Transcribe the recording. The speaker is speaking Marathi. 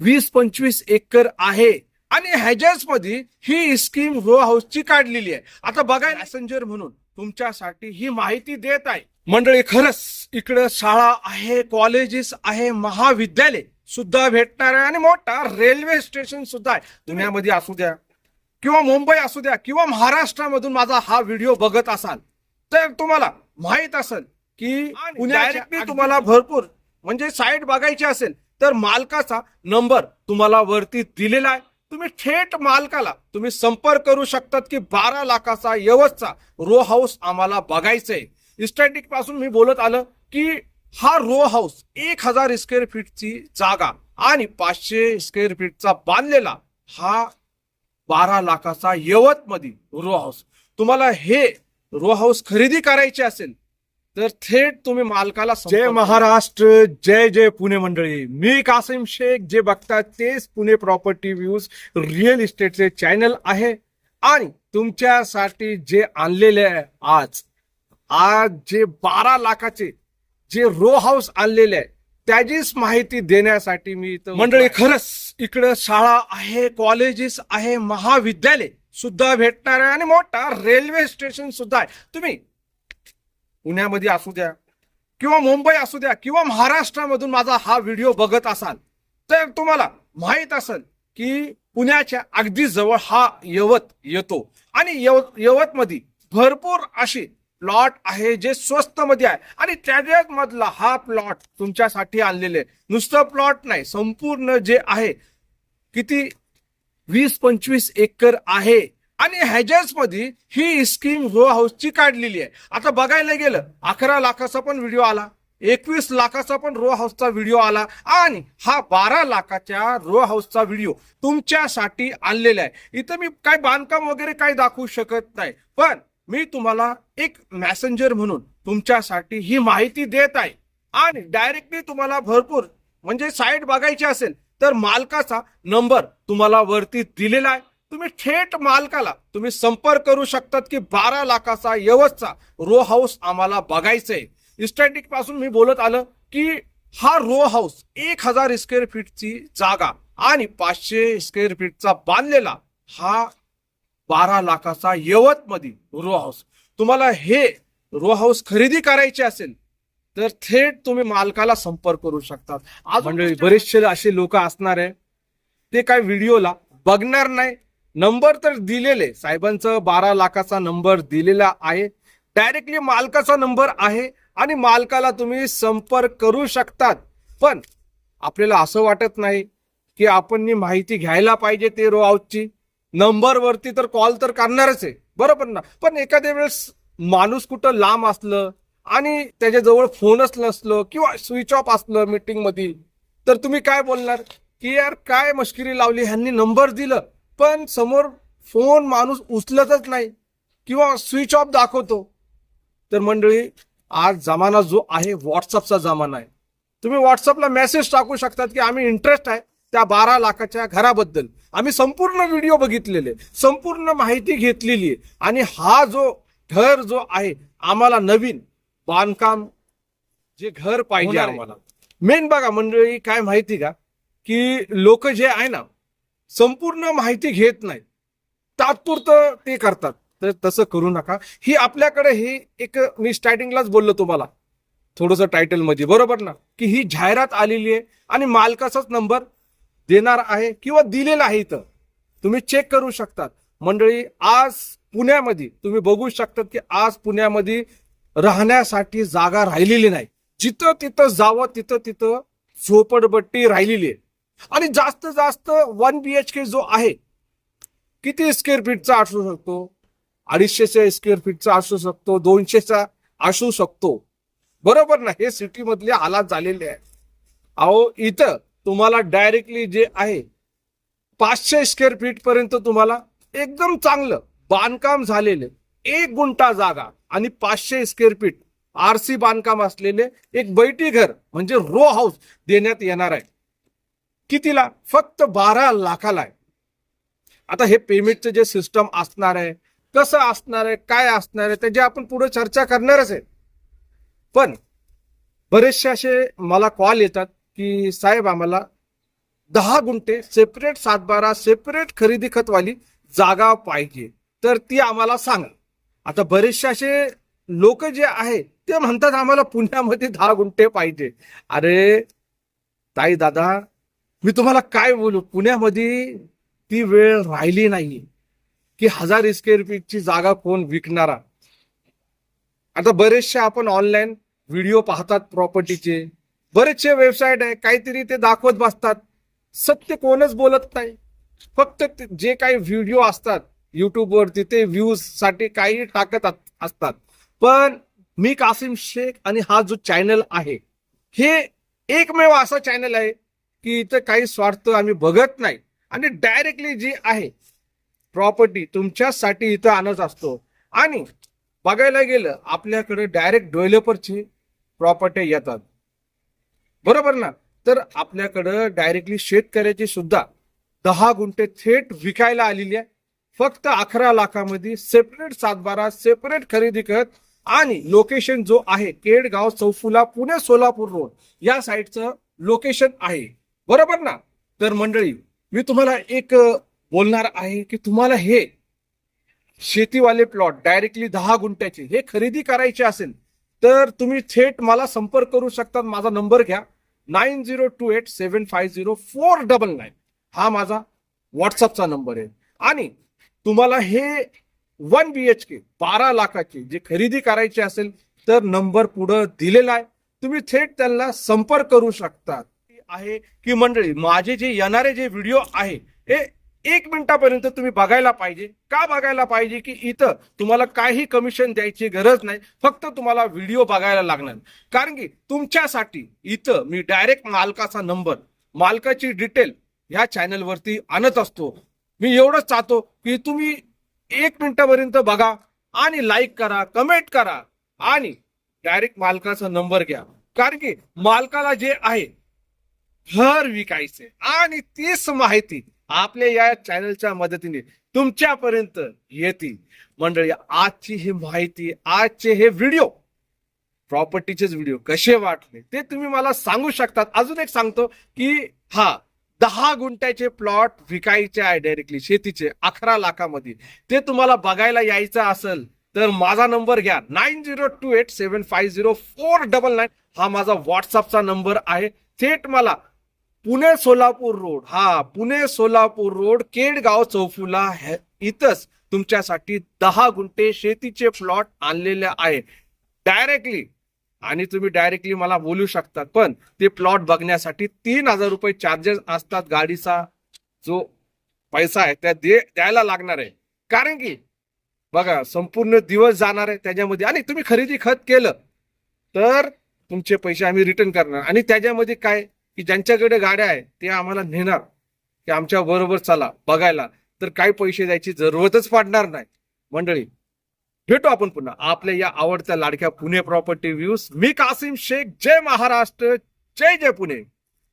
वीस पंचवीस एकर आहे. आणि ह्याच्याच मध्ये ही स्कीम रो हाऊसची काढलेली आहे. आता बघा पॅसेंजर म्हणून तुमच्यासाठी ही माहिती देत आहे. मंडळी खरंच इकडं शाळा आहे कॉलेजेस आहे महाविद्यालय सुद्धा भेटणार आहे आणि मोठा रेल्वे स्टेशन सुद्धा आहे. पुण्यामध्ये असू द्या किंवा मुंबई असू द्या किंवा महाराष्ट्रामधून माझा हा व्हिडिओ बघत असाल तर तुम्हाला माहीत असेल की डायरेक्टली तुम्हाला भरपूर म्हणजे साईट बघायची असेल तर मालकाचा नंबर तुम्हाला वरती दिलेला आहे. तुम्ही थेट मालकाला तुम्ही संपर्क करू शकतात की बारा लाखाचा यवतचा रो हाऊस आम्हाला बघायचंय. इस्टॅटिकपासून मी बोलत आलं की हा रो हाऊस एक हजार स्क्वेअर फीटची जागा आणि पाचशे स्क्वेअर फीटचा बांधलेला हा बारा लाखाचा यवत रो हाऊस. तुम्हाला हे रो हाऊस खरेदी करायचे असेल तर थेट तुम्ही मालकाला जय महाराष्ट्र जय जय पुणे मंडळी. मी कासिम शेख जे बघतात तेच पुणे प्रॉपर्टी व्ह्यूज रिअल इस्टेटचे चॅनल आहे. आणि तुमच्यासाठी जे आणलेले आहे आज आज जे बारा लाखाचे जे रो हाऊस आणलेले आहे त्याचीच माहिती देण्यासाठी मी इथं मंडळी खरंच इकडं शाळा आहे कॉलेजेस आहे महाविद्यालय सुद्धा भेटणार आहे आणि मोठा रेल्वे स्टेशन सुद्धा आहे. तुम्ही पुण्यामध्ये असू द्या किंवा मुंबई असू द्या किंवा महाराष्ट्रामधून माझा हा व्हिडिओ बघत असाल तर तुम्हाला माहीत असेल की पुण्याच्या अगदी जवळ हा यवत येतो. आणि यवत यवतमध्ये भरपूर अशी प्लॉट आहे जे स्वस्त मध्ये आहे. आणि त्याच्यात मधला हा प्लॉट तुमच्यासाठी आणलेले. आहे. नुसतं प्लॉट नाही संपूर्ण जे आहे किती? वीस पंचवीस एकर आहे. आणि ह्याच्याच मध्ये ही स्कीम रो हाऊसची काढलेली आहे. आता बघायला गेलं अकरा लाखाचा पण व्हिडिओ आला एकवीस लाखाचा पण रो हाऊसचा व्हिडिओ आला आणि हा बारा लाखाच्या रो हाऊसचा व्हिडिओ तुमच्यासाठी आणलेला आहे. इथं मी काय बांधकाम वगैरे काही दाखवू शकत नाही पण मी तुम्हाला एक मॅसेंजर म्हणून तुमच्यासाठी ही माहिती देत आहे. आणि डायरेक्टली तुम्हाला भरपूर म्हणजे साईट बघायची असेल तर मालकाचा नंबर तुम्हाला वरती दिलेला आहे. तुम्ही थेट मालकाला तुम्ही संपर्क करू शकतात की बारा लाखाचा यवतचा रो हाऊस आम्हाला बघायचंय. इस्टॅटिकपासून मी बोलत आलं की हा रो हाऊस एक हजार स्क्वेअर फीटची जागा आणि पाचशे स्क्वेअर फीटचा बांधलेला हा बारा लाखाचा यवत मध्ये रो हाऊस. तुम्हाला हे रो हाऊस खरेदी करायचे असेल तर थेट तुम्ही मालकाला संपर्क करू शकतात. आज बरेचसे असे लोक असणार आहे ते काय व्हिडिओला बघणार नाही नंबर तर दिलेले साहेबांचं बारा लाखाचा नंबर दिलेला आहे. डायरेक्टली मालकाचा नंबर आहे आणि मालकाला तुम्ही संपर्क करू शकतात. पण आपल्याला असं वाटत नाही की आपण माहिती घ्यायला पाहिजे ते रो आउटची नंबरवरती तर कॉल तर करणारच आहे. बरोबर ना? पण एखाद्या वेळेस माणूस कुठं लांब असलं आणि त्याच्याजवळ फोनच नसलं किंवा स्विच ऑफ असलं मीटिंगमध्ये तर तुम्ही काय बोलणार? की यार काय मश्किरी लावली? ह्यांनी नंबर दिलं. पण समोर फोन माणूस उचलतच नाही किंवा स्विच ऑफ दाखवतो. तर मंडळी आज जमाना जो आहे व्हॉट्सअपचा जमाना आहे. तुम्ही व्हॉट्सअपला मेसेज टाकू शकतात की आम्ही इंटरेस्ट आहे त्या बारा लाखाच्या घराबद्दल. आम्ही संपूर्ण व्हिडिओ बघितलेले संपूर्ण माहिती घेतलेली आहे. आणि हा जो घर जो आहे आम्हाला नवीन बांधकाम जे घर पाहिजे. आम्हाला. मेन बघा मंडळी काय माहिती का? की लोक जे आहे ना संपूर्ण माहिती घेत नाहीत. तात्पुरतं ते करतात. तर तसं करू नका. ही आपल्याकडे ही एक मी स्टार्टिंगलाच बोललो तुम्हाला. थोडस टायटलमध्ये. बरोबर ना? की ही जाहिरात आलेली आहे आणि मालकाचाच नंबर देणार आहे किंवा दिलेला आहे इथं. तुम्ही चेक करू शकतात. मंडळी आज पुण्यामध्ये तुम्ही बघू शकतात की आज पुण्यामध्ये राहण्यासाठी जागा राहिलेली नाही. जिथं तिथं जावं तिथं तिथं झोपडपट्टी राहिलेली आहे. आणि जास्त जास्त वन बी एच के जो आहे किती स्क्वेअर फीटचा असू शकतो? अडीचशेच्या स्क्वेअर फीटचा असू शकतो दोनशेचा असू शकतो. बरोबर ना? हे सिटी मधले हालात झालेले आहे अहो इथं तुम्हाला डायरेक्टली जे आहे पाचशे स्क्वेअर फीट पर्यंत तुम्हाला एकदम चांगलं बांधकाम झालेलं एक गुंठा जागा आणि पाचशे स्क्वेअर फीट आरसी बांधकाम असलेले एक बैठी घर म्हणजे रो हाऊस देण्यात येणार आहे. कितीला? फक्त बारा लाखाला आहे. आता हे पेमेंटचं जे सिस्टम असणार आहे कसं असणार आहे काय असणार आहे त्याची आपण पुढे चर्चा करणारच आहे. पण बरेचसे असे मला कॉल येतात की साहेब आम्हाला दहा गुंठे सेपरेट सातबारा सेपरेट खरेदी खतवाली जागा पाहिजे. तर ती आम्हाला सांगा. आता बरेचसे असे लोक जे आहे ते म्हणतात आम्हाला पुण्यामध्ये दहा गुंठे पाहिजे. अरे ताई दादा मी तुम्हाला काय बोलू? पुण्यामध्ये ती वेळ राहिली नाही. की हजार स्क्वेअर फीटची जागा कोण विकणारा? आता बरेचसे आपण ऑनलाईन व्हिडिओ पाहतात प्रॉपर्टीचे बरेचसे वेबसाईट आहे काहीतरी ते दाखवत बसतात. सत्य कोणच बोलत नाही. फक्त जे काही व्हिडिओ असतात युट्यूबवरती ते व्ह्यूजसाठी काही टाकत असतात. पण मी कासिम शेख आणि हा जो चॅनल आहे हे एकमेव असा चॅनल आहे की इथं काही स्वार्थ आम्ही बघत नाही. आणि डायरेक्टली जी आहे प्रॉपर्टी तुमच्यासाठी इथं आणत असतो. आणि बघायला गेलं आपल्याकडे डायरेक्ट डेव्हलपरची प्रॉपर्टी येतात. बरोबर ना? तर आपल्याकडं डायरेक्टली शेतकऱ्याची सुद्धा दहा गुंठे थेट विकायला आलेली आहे. फक्त अकरा लाखामध्ये सेपरेट सातबारा सेपरेट खरेदी करत आणि लोकेशन जो आहे केडगाव चौफुला पुणे सोलापूर रोड या साईडचं लोकेशन आहे. बरोबर ना? तर मंडळी मी तुम्हाला एक बोलणार आहे की तुम्हाला हे शेतीवाले प्लॉट डायरेक्टली दहा गुंठ्याचे हे खरेदी करायचे असेल तर तुम्ही थेट मला संपर्क करू शकतात माझा नंबर घ्या. Nine zero two eight seven five zero four double nine. हा माझा व्हॉट्सअपचा नंबर आहे. आणि तुम्हाला हे वन बी एच के बारा लाखाची जे खरेदी करायची असेल तर नंबर पुढं दिलेला आहे. तुम्ही थेट त्यांना संपर्क करू शकता. आहे की मंडळी माझे जे येणारे जे व्हिडिओ आहे हे एक मिनिटापर्यंत तुम्ही बघायला पाहिजे. का बघायला पाहिजे की इथं तुम्हाला काही कमिशन द्यायची गरज नाही फक्त तुम्हाला व्हिडिओ बघायला लागणार. कारण की तुमच्यासाठी इथं मी डायरेक्ट मालकाचा नंबर मालकाची डिटेल ह्या चॅनलवरती आणत असतो. मी एवढंच चाहतो की तुम्ही एक मिनिटापर्यंत बघा आणि लाईक करा कमेंट करा आणि डायरेक्ट मालकाचा नंबर घ्या. कारण की मालकाला जे आहे घर विकायचे. आणि तीच माहिती आपल्या या चॅनलच्या मदतीने तुमच्यापर्यंत येतील. मंडळी आजची ही माहिती आजचे हे व्हिडिओ प्रॉपर्टीचेच व्हिडिओ कसे वाटले ते तुम्ही मला सांगू शकतात. अजून एक सांगतो की हा दहा गुंठ्याचे प्लॉट विकायचे आहे डायरेक्टली शेतीचे अकरा लाखामध्ये. ते तुम्हाला बघायला यायचं असेल तर माझा नंबर घ्या nine zero two eight seven five zero four double nine हा माझा व्हॉट्सअपचा नंबर आहे. थेट मला पुणे सोलापूर रोड. हा पुणे सोलापूर रोड केडगाव चौफुला इथंच तुमच्यासाठी दहा गुंठे शेतीचे प्लॉट आणलेले आहे डायरेक्टली आणि तुम्ही डायरेक्टली मला बोलू शकतात पण ते प्लॉट बघण्यासाठी तीन हजार रुपये चार्जेस असतात गाडीचा. जो पैसा आहे त्या दे द्यायला लागणार आहे. कारण की बघा संपूर्ण दिवस जाणार आहे त्याच्यामध्ये. आणि तुम्ही खरेदी खत केलं तर तुमचे पैसे आम्ही रिटर्न करणार. आणि त्याच्यामध्ये काय? की ज्यांच्याकडे गाड्या आहेत ते आम्हाला नेणार. की आमच्या बरोबर चला बघायला. तर काही पैसे द्यायची जरूरतच पडणार नाही. मंडळी भेटू आपण पुन्हा. आपल्या या आवडत्या लाडक्या पुणे प्रॉपर्टी व्ह्यूज. मी कासिम शेख. जय महाराष्ट्र. जय जय पुणे.